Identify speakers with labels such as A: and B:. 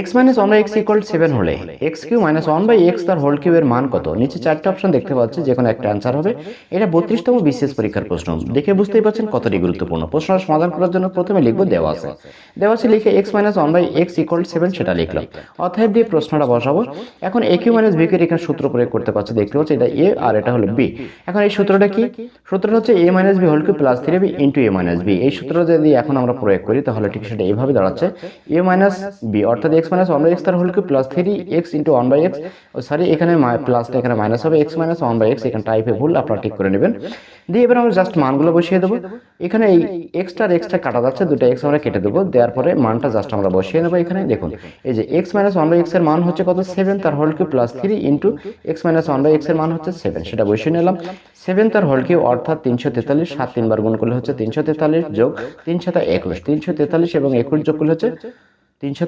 A: X minus one by x equal seven হলে x cube minus one by x তার whole কিউবের মান কত? নিচে চারটে অপশন দেখতে পাচ্ছি যে কোনো একটা অ্যান্সার হবে। এটা বত্রিশতম বিশেষ পরীক্ষার প্রশ্ন। দেখে বুঝতেই পারছেন কতটি গুরুত্বপূর্ণ। প্রশ্নটা সমাধান করার জন্য প্রথমে লিখব দেওয়া আছে। দেওয়া আছে লিখে x minus one by x equal seven সেটা লিখলাম। অতএব দিয়ে প্রশ্নটা বসাবো। এখন এ কিউ মাইনাস বি কে এখানে সূত্র প্রয়োগ করতে পারছি, দেখতে পাচ্ছি এটা এ আর এটা হলো বি এখন এই সূত্রটা কি? সূত্রটা হচ্ছে A minus B whole cube plus three B into A minus B এই সূত্রটা যদি এখন আমরা প্রয়োগ করি, তাহলে ঠিক সেটা এইভাবে দাঁড়াচ্ছে। এ মাইনাস বি অর্থাৎ x minus one by x তার হোল কি plus three x into one by x sorry এখানে প্লাসটা এখানে মাইনাস হবে x minus one by x এখানে টাইপে ভুল, আপনারা ঠিক করে নেবেন। দিয়ে এবার আমরা জাস্ট মানগুলো বসিয়ে দেবো। এখানে এই এক্সট্রা আর এক্সট্রা কাটা যাচ্ছে, দুটো এক্স আমরা কেটে দেবো। দেওয়ার পরে মানটা জাস্ট আমরা বসিয়ে নেব এখানে, দেখুন। এই যে এক্স মাইনাস ওয়ান বাই এক্সের মান হচ্ছে কত? সেভেন তার হল cube plus three into x minus one by এক্সের মান হচ্ছে সেভেন সেটা বসিয়ে নিলাম। সেভেন তার হল কিউব অর্থাৎ তিনশো তেতাল্লিশ, সাত তিনবার গুণ করলে হচ্ছে তিনশো তেতাল্লিশ যোগ তিনশো একুশ। তিনশো তেতাল্লিশ এবং একুশ যোগ করলে হচ্ছে তিনশো